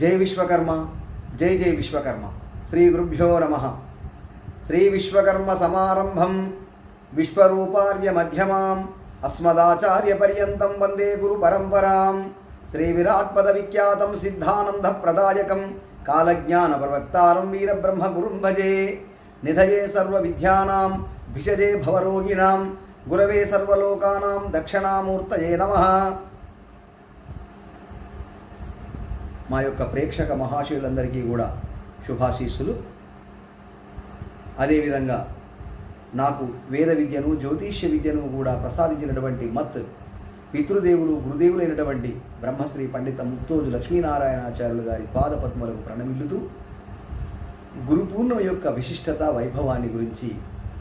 జై విశ్వకర్మ జై జై విశ్వకర్మ. శ్రీ గురుభ్యో నమ. శ్రీ విశ్వకర్మ సమారంభం. విశ్వరూపార్య మధ్యమాం. అస్మదాచార్య పర్యంతం వందే గురు పరంపరాం. శ్రీ విరాట్పద విఖ్యాతం సిద్ధానంద ప్రదాయకం. కాలజ్ఞాన ప్రవక్తారం వీరబ్రహ్మ గురుం భజే. నిధయే సర్వ విద్యానాం. భిషజే భవరోగిణాం గురవే సర్వలోకానాం దక్షిణామూర్తయే నమః. మా యొక్క ప్రేక్షక మహాశివులందరికీ కూడా శుభాశీస్సులు. అదేవిధంగా నాకు వేద విద్యను జ్యోతిష్య విద్యను కూడా ప్రసాదించినటువంటి మత్ పితృదేవులు గురుదేవులైనటువంటి బ్రహ్మశ్రీ పండిత ముక్తోజు లక్ష్మీనారాయణాచార్యులు గారి పాదపద్మలకు ప్రణమిల్లుతూ గురు పూర్ణిమ యొక్క విశిష్టత వైభవాన్ని గురించి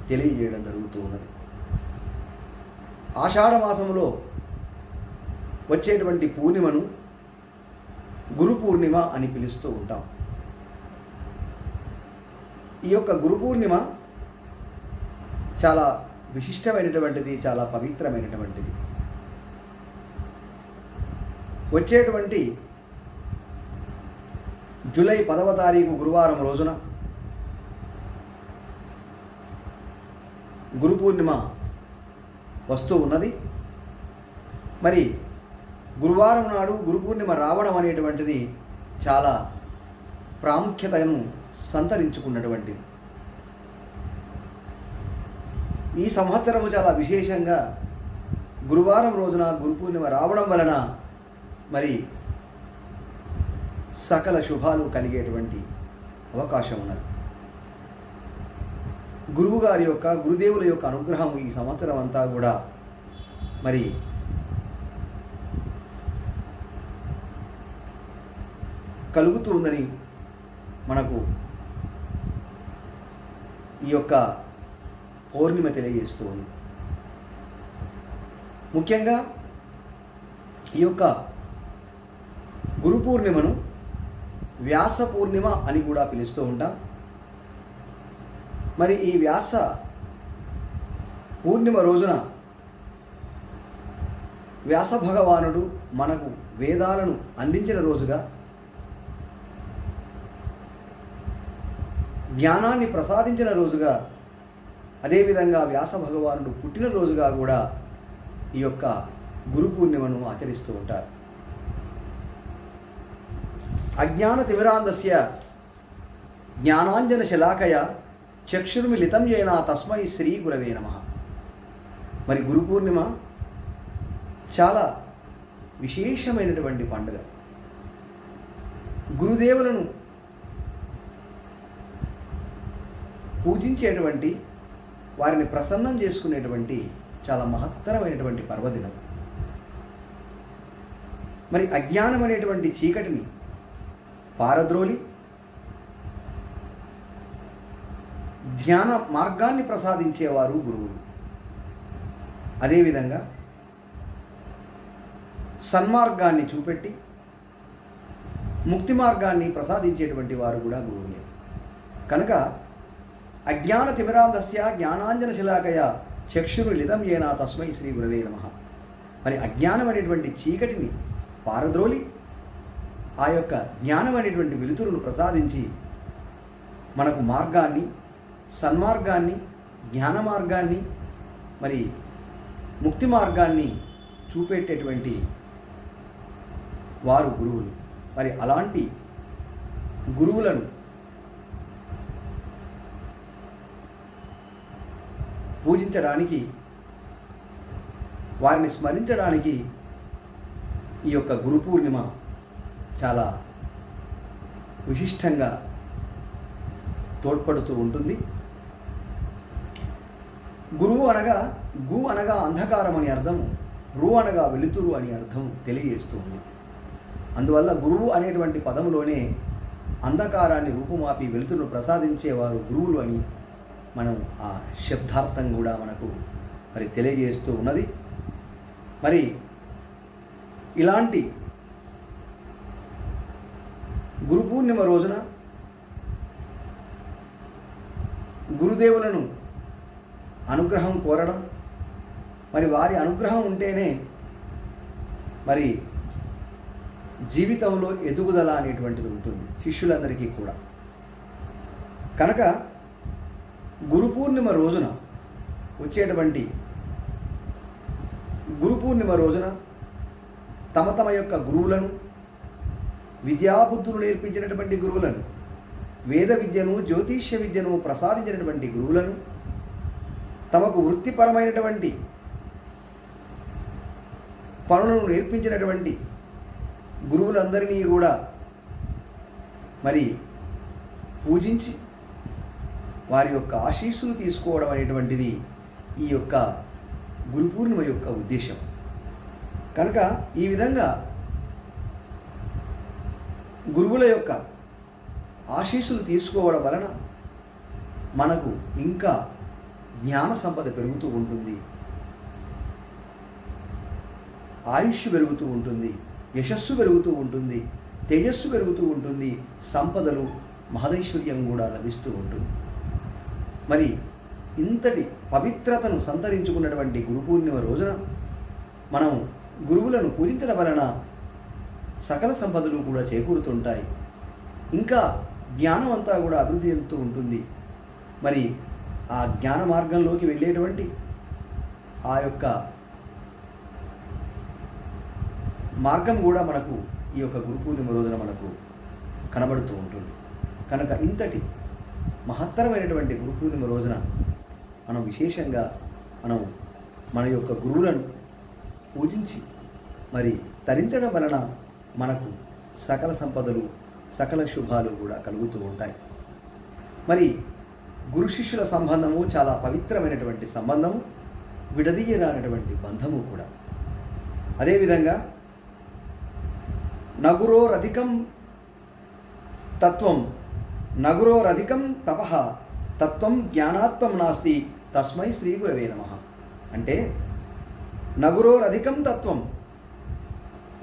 తెలియజేయడం జరుగుతూ ఉన్నది ఆషాఢ మాసంలో వచ్చేటువంటి పూర్ణిమను గురు పూర్ణిమ అని పిలుస్తూ ఉంటాం. ఈ యొక్క గురు పూర్ణిమ చాలా విశిష్టమైనటువంటిది చాలా పవిత్రమైనటువంటిది. వచ్చేటువంటి జూలై పదవ తారీఖు గురువారం రోజున గురు పూర్ణిమ వస్తూ ఉన్నది. మరి గురువారం నాడు గురు పూర్ణిమ రావడం అనేటువంటిది చాలా ప్రాముఖ్యతను సంతరించుకున్నటువంటిది. ఈ సంవత్సరము చాలా విశేషంగా గురువారం రోజున గురు పూర్ణిమ రావడం వలన మరి సకల శుభాలు కలిగేటువంటి అవకాశం ఉన్నది. గురువుగారి యొక్క గురుదేవుల యొక్క అనుగ్రహం ఈ సంవత్సరం అంతా కూడా మరి కలుగుతూ ఉందని మనకు ఈ యొక్క పౌర్ణిమ తెలియజేస్తూ ఉంది. ముఖ్యంగా ఈ యొక్క గురు పూర్ణిమను వ్యాస పూర్ణిమ అని కూడా పిలుస్తూ ఉంటాం. మరి ఈ వ్యాస పూర్ణిమ రోజున వ్యాస భగవానుడు మనకు వేదాలను అందించిన రోజుగా జ్ఞానాన్ని ప్రసాదించిన రోజుగా అదేవిధంగా వ్యాస భగవానుడు పుట్టినరోజుగా కూడా ఈ యొక్క గురు పూర్ణిమను ఆచరిస్తూ ఉంటారు. అజ్ఞాన తిమిరాంధస్య జ్ఞానాంజన శలాకయ చక్షుర్మిలితం చేన తస్మై శ్రీ గురవే నమ. మరి గురు పూర్ణిమ చాలా విశేషమైనటువంటి పండుగ. గురుదేవులను పూజించేటువంటి వారిని ప్రసన్నం చేసుకునేటువంటి చాలా మహత్తరమైనటువంటి పర్వదినం. మరి అజ్ఞానం అనేటువంటి చీకటిని పారద్రోలి ధ్యాన మార్గాన్ని ప్రసాదించేవారు గురువులు. అదేవిధంగా సన్మార్గాన్ని చూపెట్టి ముక్తి మార్గాన్ని ప్రసాదించేటువంటి వారు కూడా గురువులే. కనుక అజ్ఞాన తిమిరాంధస్య జ్ఞానాంజన శిలాకయ చక్షురు లితం ఏనా తస్మై శ్రీ గురవే నమ. మరి అజ్ఞానం అనేటువంటి చీకటిని పారద్రోలి ఆ యొక్క జ్ఞానం అనేటువంటి వెలుతురును ప్రసాదించి మనకు మార్గాన్ని సన్మార్గాన్ని జ్ఞాన మార్గాన్ని మరి ముక్తి మార్గాన్ని చూపెట్టేటువంటి వారు గురువులు. మరి అలాంటి గురువులను పూజించడానికి వారిని స్మరించడానికి ఈ యొక్క గురు పూర్ణిమ చాలా విశిష్టంగా తోడ్పడుతూ ఉంటుంది. గురువు అనగా గు అనగా అంధకారం అని అర్థం రు అనగా వెలుతురు అని అర్థం తెలియజేస్తుంది అందువల్ల గురువు అనేటువంటి పదంలోనే అంధకారాన్ని రూపుమాపి వెలుతురును ప్రసాదించేవారు గురువులు అని మనం ఆ శబ్దార్థం కూడా మనకు మరి తెలియజేస్తూ ఉన్నది. మరి ఇలాంటి గురు పూర్ణిమ రోజున గురుదేవులను అనుగ్రహం కోరడం మరి వారి అనుగ్రహం ఉంటేనే మరి జీవితంలో ఎదుగుదల అనేటువంటిది ఉంటుంది శిష్యులందరికీ కూడా. కనుక గురు పూర్ణిమ రోజున వచ్చేటువంటి గురు పూర్ణిమ రోజున తమ తమ యొక్క గురువులను విద్యాబుద్ధులు నేర్పించినటువంటి గురువులను వేద విద్యను జ్యోతిష్య విద్యను ప్రసాదించినటువంటి గురువులను తమకు వృత్తిపరమైనటువంటి పనులను నేర్పించినటువంటి గురువులందరినీ కూడా మరి పూజించి వారి యొక్క ఆశీస్సును తీసుకోవడం అనేటువంటిది ఈ యొక్క గురు పూర్ణిమ యొక్క ఉద్దేశం. కనుక ఈ విధంగా గురువుల యొక్క ఆశీస్సులు తీసుకోవడం వలన మనకు ఇంకా జ్ఞాన సంపద పెరుగుతూ ఉంటుంది. ఆయుష్ పెరుగుతూ ఉంటుంది. యశస్సు పెరుగుతూ ఉంటుంది. తేజస్సు పెరుగుతూ ఉంటుంది. సంపదలు మహదైశ్వర్యం కూడా లభిస్తూ ఉంటుంది. మరి ఇంతటి పవిత్రతను సంతరించుకున్నటువంటి గురు పూర్ణిమ రోజున మనం గురువులను పూజించడం వలన సకల సంపదలు కూడా చేకూరుతుంటాయి. ఇంకా జ్ఞానం అంతా కూడా అభివృద్ధి చెందుతూ ఉంటుంది. మరి ఆ జ్ఞాన మార్గంలోకి వెళ్ళేటువంటి ఆ యొక్క మార్గం కూడా మనకు ఈ యొక్క గురు పూర్ణిమ రోజున మనకు కనబడుతూ ఉంటుంది. కనుక ఇంతటి మహత్తరమైనటువంటి గురు పూర్ణిమ రోజున మనం విశేషంగా మనం మన యొక్క గురువులను పూజించి మరి తరించడం వలన మనకు సకల సంపదలు సకల శుభాలు కూడా కలుగుతూ ఉంటాయి. మరి గురు శిష్యుల సంబంధము చాలా పవిత్రమైనటువంటి సంబంధము విడదీయరానటువంటి బంధము కూడా. అదేవిధంగా నగురోరధికం తత్వం నగురోరధికం తప తత్వం జ్ఞానాత్వం నాస్తి తస్మై శ్రీ గురవే నమ. అంటే నగురోరధికం తత్వం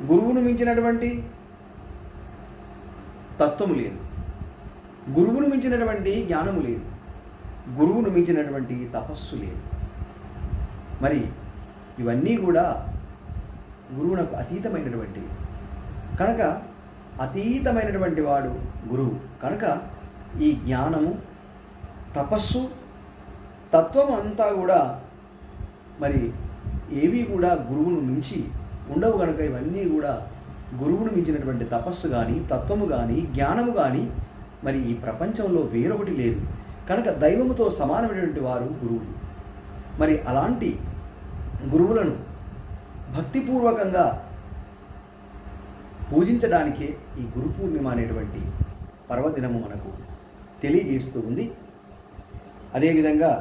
గురువును మించినటువంటి తత్వము లేదు. గురువును మించినటువంటి జ్ఞానము లేదు. గురువును మించినటువంటి తపస్సు లేదు. మరి ఇవన్నీ కూడా గురువునకు అతీతమైనటువంటివి. కనుక అతీతమైనటువంటి వాడు గురువు. కనుక ఈ జ్ఞానము తపస్సు తత్వం అంతా కూడా మరి ఏవి కూడా గురువును మించి ఉండవు కనుక ఇవన్నీ కూడా గురువును మించినటువంటి తపస్సు కానీ తత్వము కానీ జ్ఞానము కానీ మరి ఈ ప్రపంచంలో వేరొకటి లేదు. కనుక దైవముతో సమానమైనటువంటి వారు గురువులు. మరి అలాంటి గురువులను భక్తిపూర్వకంగా పూజించడానికే ఈ గురు పూర్ణిమ అనేటువంటి పర్వదినము మనకు తెలియజేస్తూ ఉంది అదేవిధంగా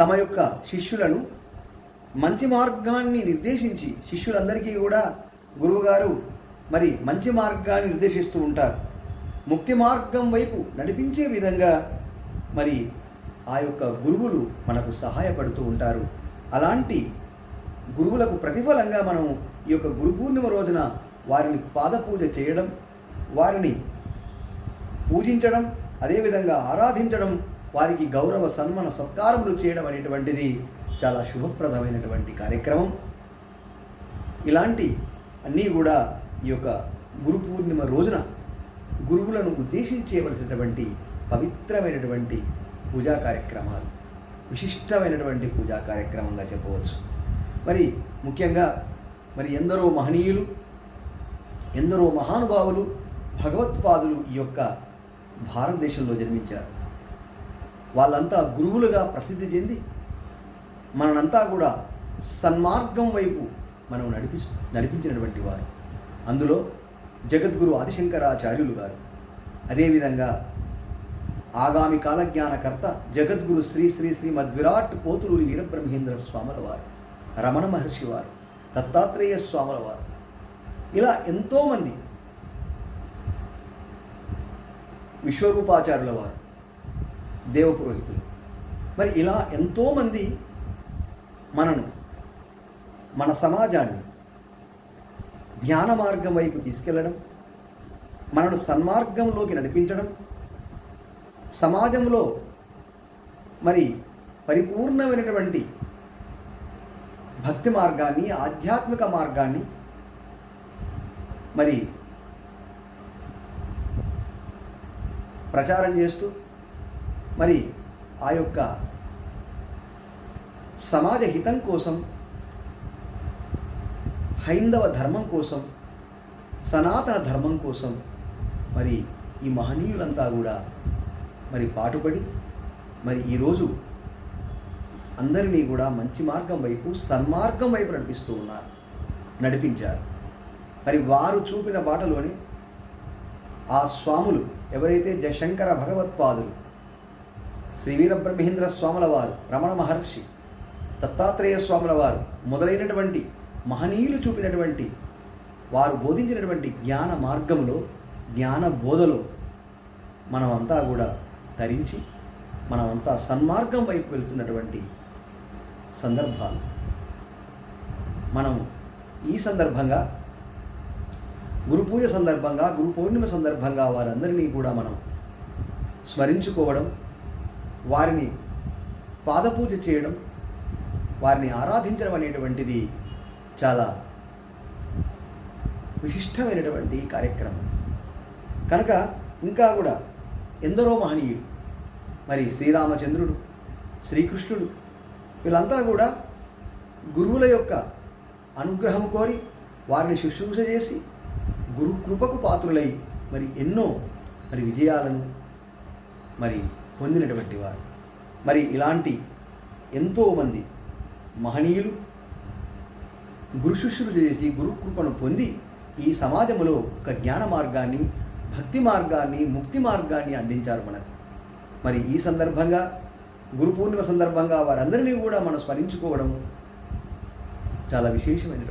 తమ యొక్క శిష్యులను మంచి మార్గాన్ని నిర్దేశించి శిష్యులందరికీ కూడా గురువుగారు మరి మంచి మార్గాన్ని నిర్దేశిస్తూ ఉంటారు. ముక్తి మార్గం వైపు నడిపించే విధంగా మరి ఆ యొక్క గురువులు మనకు సహాయపడుతూ ఉంటారు. అలాంటి గురువులకు ప్రతిఫలంగా మనం ఈ యొక్క గురు పూర్ణిమ రోజున వారిని పాదపూజ చేయడం వారిని పూజించడం అదేవిధంగా ఆరాధించడం వారికి గౌరవ సన్మాన సత్కారములు చేయడం అనేటువంటిది చాలా శుభప్రదమైనటువంటి కార్యక్రమం. ఇలాంటి అన్నీ కూడా ఈ యొక్క గురు పూర్ణిమ రోజున గురువులను ఉద్దేశించేవలసినటువంటి పవిత్రమైనటువంటి పూజా కార్యక్రమాలు విశిష్టమైనటువంటి పూజా కార్యక్రమంగా చెప్పవచ్చు. మరి ముఖ్యంగా మరి ఎందరో మహనీయులు ఎందరో మహానుభావులు భగవత్పాదులు ఈ యొక్క భారతదేశంలో జన్మించారు. వాళ్ళంతా గురువులుగా ప్రసిద్ధి చెంది మననంతా కూడా సన్మార్గం వైపు మనం నడిపి నడిపించినటువంటి వారు. అందులో జగద్గురు ఆదిశంకరాచార్యులు గారు. అదేవిధంగా ఆగామి కాలజ్ఞానకర్త జగద్గురు శ్రీ శ్రీ శ్రీ మద్విరాట్ పోతులూరి వీరబ్రహ్మేంద్ర స్వాముల వారు. రమణ మహర్షి వారు. దత్తాత్రేయ స్వాముల వారు. ఇలా ఎంతోమంది విశ్వరూపాచార్యుల వారు దేవపురోహితులు. మరి ఇలా ఎంతోమంది మనను మన సమాజాన్ని జ్ఞాన మార్గం వైపు తీసుకెళ్ళడం మనను సన్మార్గంలోకి నడిపించడం సమాజంలో మరి పరిపూర్ణమైనటువంటి భక్తి మార్గాన్ని ఆధ్యాత్మిక మార్గాన్ని మరి ప్రచారం చేస్తూ మరి ఆ యొక్క సమాజ హితం కోసం హైందవ ధర్మం కోసం సనాతన ధర్మం కోసం మరి ఈ మహనీయులంతా కూడా మరి పాటుపడి మరి ఈరోజు అందరినీ కూడా మంచి మార్గం వైపు సన్మార్గం వైపు నడిపిస్తూ ఉన్నారు నడిపించారు. మరి వారు చూపిన బాటలోనే ఆ స్వాములు ఎవరైతే జశంకర భగవత్పాదులు శ్రీ వీరబ్రహ్మేంద్ర స్వాముల వారు రమణ మహర్షి దత్తాత్రేయ స్వాముల వారు మొదలైనటువంటి మహనీయులు చూపినటువంటి వారు బోధించినటువంటి జ్ఞాన మార్గంలో జ్ఞాన బోధలో మనమంతా కూడా ధరించి మనమంతా సన్మార్గం వైపు వెళ్తున్నటువంటి సందర్భాలు. మనం ఈ సందర్భంగా గురు పూజ సందర్భంగా గురు పౌర్ణిమ సందర్భంగా వారందరినీ కూడా మనం స్మరించుకోవడం వారిని పాదపూజ చేయడం వారిని ఆరాధించడం అనేటువంటిది చాలా విశిష్టమైనటువంటి కార్యక్రమం. కనుక ఇంకా కూడా ఎందరో మహనీయులు మరి శ్రీరామచంద్రుడు శ్రీకృష్ణుడు వీళ్ళంతా కూడా గురువుల యొక్క అనుగ్రహం కోరి వారిని శుశ్రూష చేసి గురు కృపకు పాత్రులై మరి ఎన్నో మరి విజయాలను మరి పొందినటువంటి వారు. మరి ఇలాంటి ఎంతోమంది మహనీయులు గురు శుశ్రూష చేసి గురు కృపను పొంది ఈ సమాజంలో ఒక జ్ఞాన మార్గాన్ని భక్తి మార్గాన్ని ముక్తి మార్గాన్ని అందించారు మనకు. మరి ఈ సందర్భంగా గురు పూర్ణిమ సందర్భంగా వారందరినీ కూడా మనం స్మరించుకోవడం చాలా విశేషమైనటువంటి